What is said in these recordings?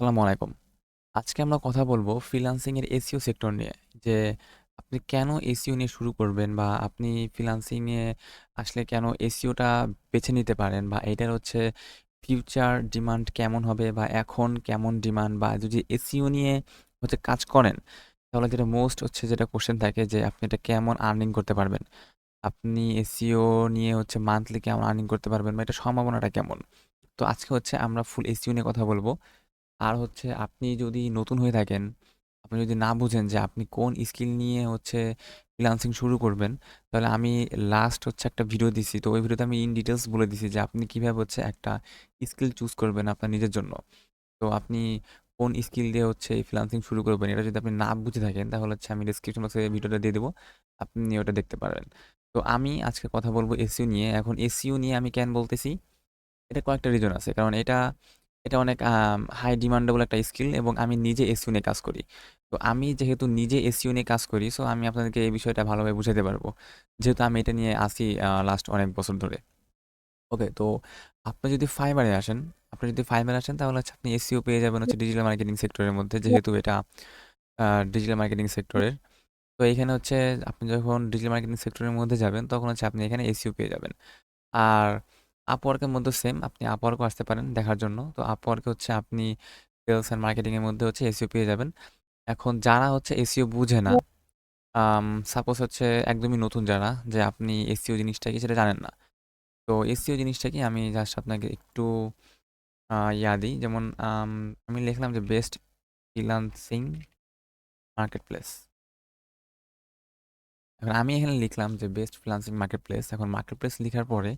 আসসালামু আলাইকুম। আজকে আমরা কথা বলব ফ্রিল্যান্সিং এর এসইও সেক্টর নিয়ে। যে আপনি কেন এসইও নিয়ে শুরু করবেন বা আপনি ফ্রিল্যান্সিং এ আসলে কেন এসইওটা বেছে নিতে পারেন বা এটার হচ্ছে ফিউচার ডিমান্ড কেমন হবে বা এখন কেমন ডিমান্ড বা যদি এসইও নিয়ে হচ্ছে কাজ করেন, তাহলে যেটা মোস্ট হচ্ছে যেটা কোয়েশ্চেন থাকে যে আপনি এটা কেমন আর্নিং করতে পারবেন? আপনি এসইও নিয়ে হচ্ছে মান্থলি কেমন আর্নিং করতে পারবেন বা এটা সম্ভাবনাটা কেমন? তো আজকে হচ্ছে আমরা ফুল এসইও নিয়ে কথা বলব। আর হচ্ছে আপনি যদি নতুন হয়ে থাকেন, আপনি যদি না বুঝেন যে আপনি কোন স্কিল নিয়ে হচ্ছে ফ্রিল্যান্সিং শুরু করবেন, তাহলে আমি লাস্ট হচ্ছে একটা ভিডিও দিছি। তো ওই ভিডিওতে আমি ইন ডিটেলস বলে দিছি যে আপনি কীভাবে হচ্ছে একটা স্কিল চুজ করবেন আপনার নিজের জন্য। তো আপনি কোন স্কিল দিয়ে হচ্ছে এই ফ্রিল্যান্সিং শুরু করবেন, এটা যদি আপনি না বুঝে থাকেন, তাহলে হচ্ছে আমি ডেসক্রিপশন বক্সে ভিডিওটা দিয়ে দেবো। আপনি ওটা দেখতে পারবেন। তো আমি আজকে কথা বলব এসইও নিয়ে। এখন এসইও নিয়ে আমি কেন বলতেছি? এটা কয়েকটা রিজন আছে। কারণ এটা এটা অনেক হাই ডিমান্ডেবল একটা স্কিল এবং আমি নিজে এসইও নিয়ে কাজ করি। তো আমি যেহেতু নিজে এসইও নিয়ে কাজ করি, সো আমি আপনাদেরকে এই বিষয়টা ভালোভাবে বুঝাতে পারব। যেহেতু আমি এটা নিয়ে আছি আ লাস্ট অনেক বছর ধরে। ওকে, তো আপনি যদি এ আসেন, আপনি যদি এ আসেন তাহলে হচ্ছে আপনি এসইও পেয়ে যাবেন হচ্ছে ডিজিটাল মার্কেটিং সেক্টরের মধ্যে যেহেতু এটা ডিজিটাল মার্কেটিং সেক্টরের। তো এখানে হচ্ছে আপনি যখন ডিজিটাল মার্কেটিং সেক্টরের মধ্যে যাবেন, তখন হচ্ছে আপনি এখানে এসইও পেয়ে যাবেন। আর এর মধ্যেও সেম। আপনি Upwork ও আসতে পারেন দেখার জন্য। তো এ হচ্ছে আপনি সেলস অ্যান্ড মার্কেটিং এর মধ্যে হচ্ছে এসিও পেয়ে যাবেন। এখন যারা হচ্ছে এসিও বুঝে না, সাপোজ হচ্ছে একদমই নতুন যারা যে আপনি এসিও জিনিসটা কি সেটা জানেন না। তো এসইও জিনিসটা কি আমি জাস্ট আপনাকে একটু ইয়া দিই। যেমন আম লিখলাম যে বেস্ট ফ্রিল্যান্সিং মার্কেটপ্লেস। এখন আমি এখানে লিখলাম যে বেস্ট ফ্রিল্যান্সিং মার্কেটপ্লেস। এখন মার্কেটপ্লেস লিখার পরে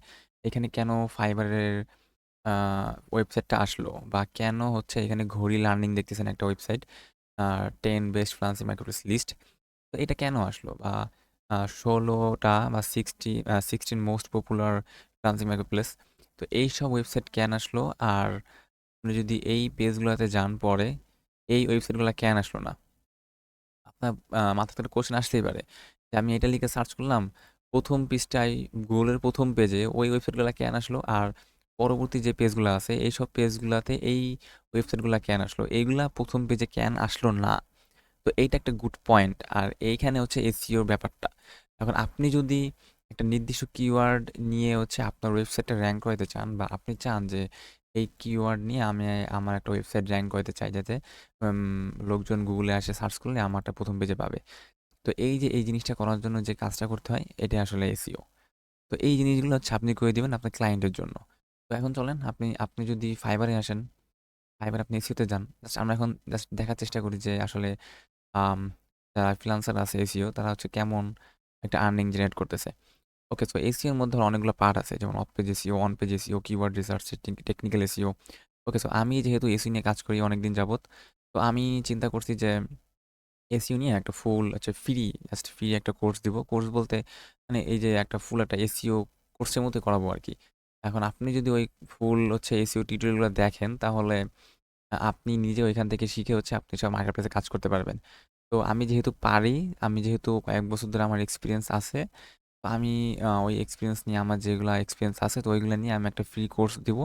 এখানে কেন ফাইবারের ওয়েবসাইটটা আসলো বা কেন হচ্ছে এখানে ঘড়ি লার্নিং দেখতেছেন একটা website 10 best freelancing marketplace list. তো এটা কেন আসলো? বা ষোলোটা বা sixty sixteen most popular freelancing marketplace. তো এইসব ওয়েবসাইট কেন আসলো? আর আপনি যদি এই পেজগুলোতে যান পরে, এই ওয়েবসাইটগুলো কেন আসলো না? আপনার তো একটা কোয়েশ্চেন আসতেই পারে। যে আমি এটা লিখে সার্চ করলাম, প্রথম পৃষ্ঠায় গুগলের প্রথম পেজে ওই ওয়েবসাইটগুলো কেন আসলো? আর পরবর্তী যে পেজগুলা আছে, এইসব পেজগুলাতে এই ওয়েবসাইটগুলো কেন আসলো? এইগুলা প্রথম পেজে কেন আসলো না? তো এইটা একটা গুড পয়েন্ট। আর এইখানে হচ্ছে এসিওর ব্যাপারটা। এখন আপনি যদি একটা নির্দিষ্ট কিওয়ার্ড নিয়ে হচ্ছে আপনার ওয়েবসাইটটা র্যাঙ্ক করাইতে চান বা আপনি চান যে এই কিওয়ার্ড নিয়ে আমি আমার একটা ওয়েবসাইট র্যাঙ্ক করাইতে চাই যাতে লোকজন গুগলে আসে সার্চ করলে আমারটা প্রথম পেজে পাবে। তো এই যে এই জিনিসটা করার জন্য যে কাজটা করতে হয়, এটা আসলে এসিও তো এই জিনিসগুলো হচ্ছে আপনি করে দিবেন আপনার ক্লায়েন্টের জন্য। তো এখন চলেন আপনি আপনি যদি ফাইবারে আসেন, ফাইবার আপনি এসইওতে যান। জাস্ট আমরা এখন জাস্ট দেখার চেষ্টা করি যে আসলে যারা ফ্রিল্যান্সার আছে এসিও তারা হচ্ছে কেমন একটা আর্নিং জেনারেট করতেছে। ওকে, সো এসিওর মধ্যে অনেকগুলো পার্ট আছে। যেমন off page SEO, on page SEO keyword research, technical SEO okay, so আমি যেহেতু এসি নিয়ে কাজ করি অনেকদিন যাবত, তো আমি চিন্তা করছি যে এসইও নিয়ে একটা ফুল আচ্ছা ফ্রি জাস্ট ফ্রি একটা কোর্স দিব। কোর্স বলতে মানে এই যে একটা ফুল একটা এসইও কোর্সের মধ্যে করাবো আর কি এখন আপনি যদি ওই ফুল হচ্ছে এসইও টিউটোরিয়ালগুলো দেখেন তাহলে আপনি নিজে ওইখান থেকে শিখে হচ্ছে আপনি সব মার্কেটপ্লেসে কাজ করতে পারবেন। তো আমি যেহেতু পারি, আমি যেহেতু কয়েক বছর ধরে আমার এক্সপিরিয়েন্স আছে, তো আমি ওই এক্সপিরিয়েন্স নিয়ে আমার যেগুলা এক্সপিরিয়েন্স আছে তো ওইগুলো নিয়ে আমি একটা ফ্রি কোর্স দিব।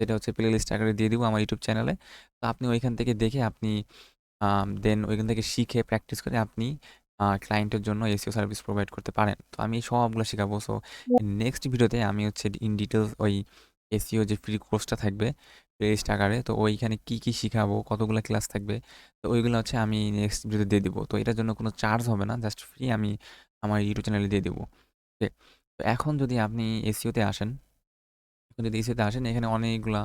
যেটা হচ্ছে প্লে লিস্ট আকারে দিয়ে দিব আমার ইউটিউব চ্যানেলে। তো আপনি ওইখান থেকে দেখে আপনি দেন ওইখান থেকে শিখে প্র্যাকটিস করে আপনি ক্লায়েন্টের জন্য এসিও সার্ভিস প্রোভাইড করতে পারেন। তো আমি সবগুলো শিখাবো। সো নেক্সট ভিডিওতে আমি হচ্ছে ইন ডিটেলস ওই এসইও যে ফ্রি কোর্সটা থাকবে প্লেলিস্ট আকারে, তো ওইখানে কি, কি শিখাবো, কতগুলা ক্লাস থাকবে, তো ওইগুলো হচ্ছে আমি নেক্সট ভিডিওতে দিয়ে দিব। তো এটার জন্য কোনো চার্জ হবে না। জাস্ট ফ্রি আমি আমার ইউটিউব চ্যানেলে দিয়ে দেবো ওকে। তো এখন যদি আপনি এসইওতে আসেন, এখন যদি এসইওতে আসেন এখানে অনেকগুলা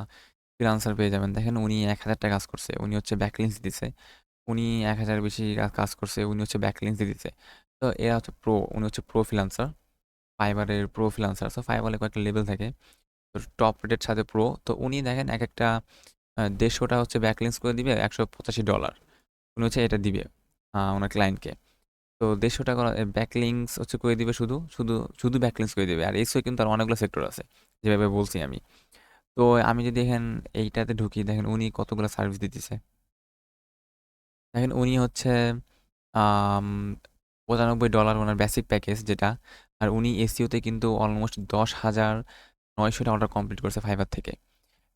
ফ্রিল্যান্সার পেয়ে যাবেন। দেখেন উনি ৳১,০০০ টা কাজ করছে। উনি হচ্ছে ব্যাকলিংকস দিছে। উনি ১,০০০ এর বেশি কাজ করছে। উনি হচ্ছে ব্যাকলিংকস দিয়ে দিছে। তো এরা হচ্ছে প্রো, উনি হচ্ছে প্রো। Fiverr এর প্রো ফ্রিল্যান্সার। সো এ কয়েকটা লেভেল থাকে। তো টপ রেটের সাথে প্রো। তো উনি দেখেন একেকটা আ ১৫০ টা হচ্ছে ব্যাকলিংকস করে দিবে $১৮৫ উনি হচ্ছে এটা দিবে আ উনার ক্লায়েন্টকে। তো ১৫০ টাকা এ ব্যাকলিংকস হচ্ছে করে দিবে শুধু, শুধু, শুধু ব্যাকলিংকস করে দিবে। আর এসইও কিন্তু আর অনেকগুলো সেক্টর আছে। যেভাবে বলছি আমি। তো আমি যদি দেখেন এইটাতে ঢুকি দেখেন উনি কতগুলো সার্ভিস দিতেছে। দেখেন উনি হচ্ছে, আম $৯৫ উনার বেসিক প্যাকেজ যেটা। আর উনি এসিওতে কিন্তু অলমোস্ট দশ হাজার নয়শোটা অর্ডার কমপ্লিট করছে ফাইবার থেকে।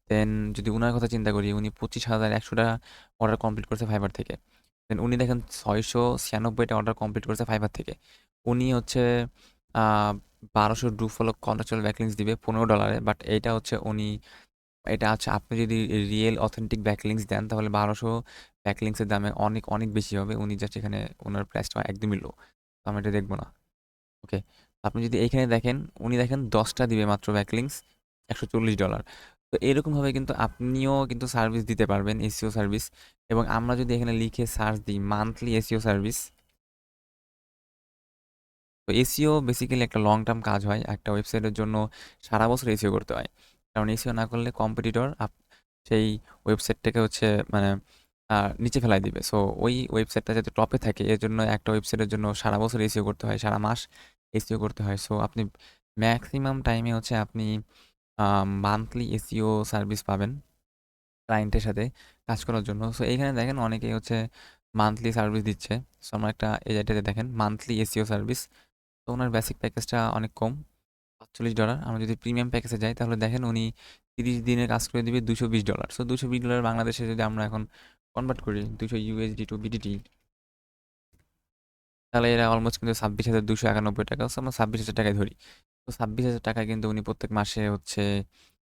দেন যদি উনার কথা চিন্তা করি, উনি পঁচিশ হাজার একশোটা অর্ডার কমপ্লিট করছে ফাইবার থেকে দেন উনি দেখেন ছয়শো ছিয়ানব্বইটা অর্ডার কমপ্লিট করছে ফাইবার থেকে উনি হচ্ছে বারোশো ডু ফলো কন্ট্রাকচুয়াল ব্যাকলিংস দিবে পনেরো ডলারে বাট এইটা হচ্ছে উনি এটা আছে আপনি যদি রিয়েল অথেন্টিক ব্যাকলিংস দেন, তাহলে বারোশো ব্যাকলিংসের দামে অনেক অনেক বেশি হবে। উনি জাস্ট এখানে ওনার প্রাইসটা একদমই লো তো আমি এটা দেখব না। ওকে আপনি যদি এইখানে দেখেন, উনি দেখেন দশটা দিবে মাত্র ব্যাকলিংস একশো চল্লিশ ডলার। তো এরকমভাবে কিন্তু আপনিও কিন্তু সার্ভিস দিতে পারবেন এসিও সার্ভিস এবং আমরা যদি এখানে লিখে সার্চ দিই মান্থলি এসিও সার্ভিস তো এসিও বেসিক্যালি একটা লং টার্ম কাজ হয়। একটা ওয়েবসাইটের জন্য সারা বছর এসিও করতে হয়। কারণ এসিও না করলে কম্পিটিটর আপ, সেই ওয়েবসাইটটাকে হচ্ছে মানে নিচে ফেলাই দিবে। সো ওই ওয়েবসাইটটা যাতে টপে থাকে, এর জন্য একটা ওয়েবসাইটের জন্য সারা বছর এসিও করতে হয়, সারা মাস এসিও করতে হয়। সো আপনি ম্যাক্সিমাম টাইমে হচ্ছে আপনি মান্থলি এসিও সার্ভিস পাবেন ক্লায়েন্টের সাথে কাজ করার জন্য। সো এইখানে দেখেন অনেকেই হচ্ছে মান্থলি সার্ভিস দিচ্ছে। সো আমরা একটা এজাইটাতে দেখেন মান্থলি এসিও সার্ভিস তো ওনার বেসিক প্যাকেজটা অনেক কম। পাঁচচল্লিশ ডলার। আমরা যদি প্রিমিয়াম প্যাকেজে যাই, তাহলে দেখেন উনি তিরিশ দিনের কাজ করে দিবে দুশো বিশ ডলার। সো দুশো বিশ ডলার বাংলাদেশে যদি আমরা এখন কনভার্ট করি দুশো ইউএসডি টু বিডিটি তাহলে এরা অলমোস্ট কিন্তু ছাব্বিশ হাজার দুশো একানব্বই টাকা। আমরা ছাব্বিশ হাজার টাকায় ধরি। তো ছাব্বিশ হাজার টাকায় কিন্তু উনি প্রত্যেক মাসে হচ্ছে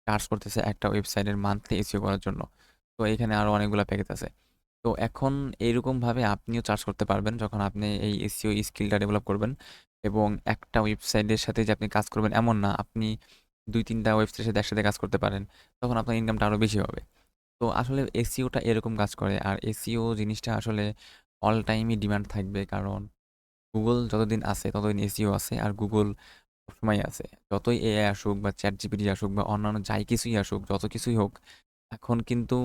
চার্জ করতেছে একটা ওয়েবসাইটের মান্থলি এসিও করার জন্য। তো এখানে আরও অনেকগুলো প্যাকেজ আছে। তো এখন এইরকমভাবে আপনিও চার্জ করতে পারবেন যখন আপনি এই এসিও স্কিলটা ডেভেলপ করবেন এবং একটা ওয়েবসাইটের সাথে যে আপনি কাজ করবেন এমন না, আপনি দুই তিনটা ওয়েবসাইটের সাথে একসাথে কাজ করতে পারেন, তখন আপনার ইনকামটা আরও বেশি হবে। তো আসলে এসিওটা এরকম কাজ করে আর এসিও জিনিসটা আসলে অল টাইমই ডিমান্ড থাকবে কারণ গুগল যতদিন আছে ততদিন এসিও আছে আর গুগল সবসময় আছে। যতই এআই আসুক বা চ্যাট জিপিটি আসুক বা অন্যান্য যাই কিছুই আসুক, যত কিছুই হোক, এখন কিন্তু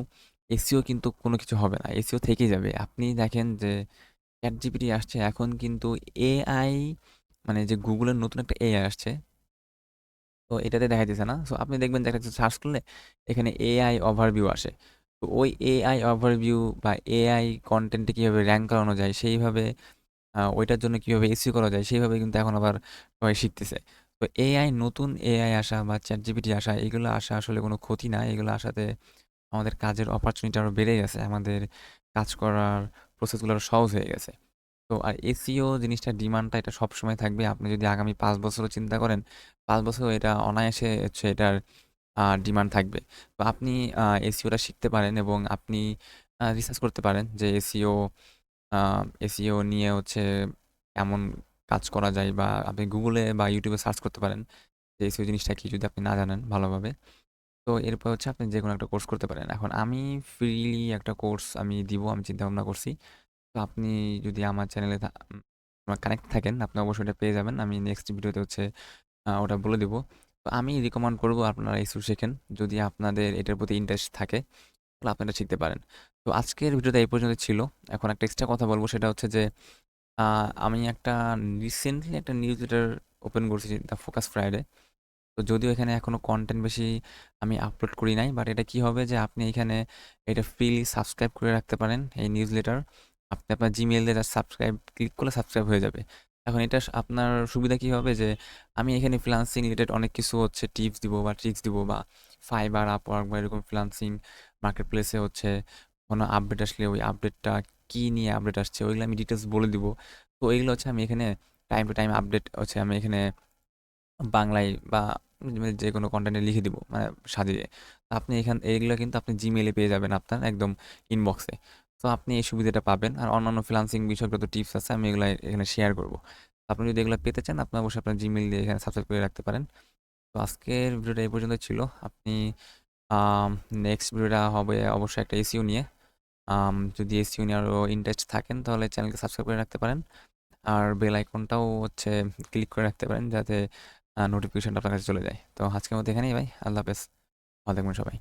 এসিও কিন্তু কোনো কিছু হবে না, এসিও থেকেই যাবে। আপনি দেখেন যে চ্যাট জিপিটি আসছে, এখন কিন্তু এআই মানে যে গুগলের নতুন একটা এআই আসছে। তো এটাতে দেখা দিচ্ছে না। সো আপনি দেখবেন যে একটা সার্চ করলে এখানে এআই ওভারভিউ আসে। তো ওই এআই ওভারভিউ বা এআই কন্টেন্টে কীভাবে র্যাঙ্ক করানো যায়, সেইভাবে ওইটার জন্য কীভাবে এসিও করা যায়, সেইভাবে কিন্তু এখন আবার সবাই শিখতেছে। তো এআই নতুন এআই আসা বা চ্যাট জিপিটি আসা, এগুলো আসা আসলে কোনো ক্ষতি না। এগুলো আসাতে আমাদের কাজের অপরচুনিটি আরও বেড়ে গেছে, আমাদের কাজ করার প্রসেসগুলো আরও সহজ হয়ে গেছে। তো আর এসিও জিনিসটা ডিমান্ডটা এটা সবসময় থাকবে। আপনি যদি আগামী পাঁচ বছরও চিন্তা করেন, পাঁচ বছর এটা অনায়াসে হচ্ছে এটার ডিমান্ড থাকবে। তো আপনি এসিওটা শিখতে পারেন এবং আপনি রিসার্চ করতে পারেন যে এসিও এসিও নিয়ে হচ্ছে এমন কাজ করা যায় বা আপনি গুগলে বা ইউটিউবে সার্চ করতে পারেন যে এসিও জিনিসটা কি যদি আপনি না জানেন ভালোভাবে। তো এরপর হচ্ছে আপনি যে কোনো একটা কোর্স করতে পারেন। এখন আমি ফ্রিলি একটা কোর্স আমি দিব, আমি চিন্তা ভাবনা করছি। তো আপনি যদি আমার চ্যানেলে কানেক্ট থাকেন, আপনি অবশ্যই এটা পেয়ে যাবেন। আমি নেক্সট ভিডিওতে হচ্ছে ওটা বলে দিব। তো আমি রিকমেন্ড করব আপনারা ইস্যু শেখেন। যদি আপনাদের এটার প্রতি ইন্টারেস্ট থাকে, তাহলে আপনারা শিখতে পারেন। তো আজকের ভিডিওটা এই পর্যন্ত ছিল। এখন একটা এক্সট্রা কথা বলব, সেটা হচ্ছে যে আমি একটা রিসেন্টলি একটা নিউজ লেটার ওপেন করছি দ্য ফোকাস ফ্রাইডে তো যদিও এখানে এখনও কন্টেন্ট বেশি আমি আপলোড করি নাই বাট এটা কি হবে যে আপনি এখানে এটা ফ্রিলি সাবস্ক্রাইব করে রাখতে পারেন এই নিউজ লেটার আপনি আপনার জিমেল দিয়ে সাবস্ক্রাইব ক্লিক করলে সাবস্ক্রাইব হয়ে যাবে। এখন এটা আপনার সুবিধা কী হবে যে আমি এখানে ফ্রিলান্সিং রিলেটেড অনেক কিছু হচ্ছে টিপস দিব বা ট্রিক্স দিব বা ফাইবার আপওয়ার্ক বা এরকম ফ্রিলান্সিং মার্কেট প্লেসে হচ্ছে কোনো আপডেট আসলে ওই আপডেটটা কী নিয়ে আপডেট আসছে ওইগুলো আমি ডিটেলস বলে দিব। তো এইগুলো হচ্ছে আমি এখানে টাইম টু টাইম আপডেট হচ্ছে আমি এখানে বাংলায় বা যে কোনো কন্টেন্টে লিখে দিব মানে সাজিয়ে। আপনি এখান, এইগুলো কিন্তু আপনি জিমেলে পেয়ে যাবেন আপনার একদম ইনবক্সে তো আপনি এই সুবিধাটা পাবেন। আর অন্যান্য ফ্রিলান্সিং বিষয়গত টিপস আছে, আমি এগুলো এখানে শেয়ার করব। আপনি যদি এগুলো পেতে চান, আপনি অবশ্যই আপনার জিমেল দিয়ে এখানে সাবস্ক্রাইব করে রাখতে পারেন। তো আজকের ভিডিওটা এই পর্যন্ত ছিল। আপনি নেক্সট ভিডিওটা হবে অবশ্যই একটা এসিও নিয়ে। যদি এসিও নিয়ে আরও ইন্টারেস্ট থাকেন, তাহলে চ্যানেলকে সাবস্ক্রাইব করে রাখতে পারেন। আর বেল আইকনটাও হচ্ছে ক্লিক করে রাখতে পারেন, যাতে নোটিফিকেশনটা আপনার কাছে চলে যায়। তো আজকের মধ্যে এখানেই ভাই। আল্লাহ হাফেজ। ভালো সবাই।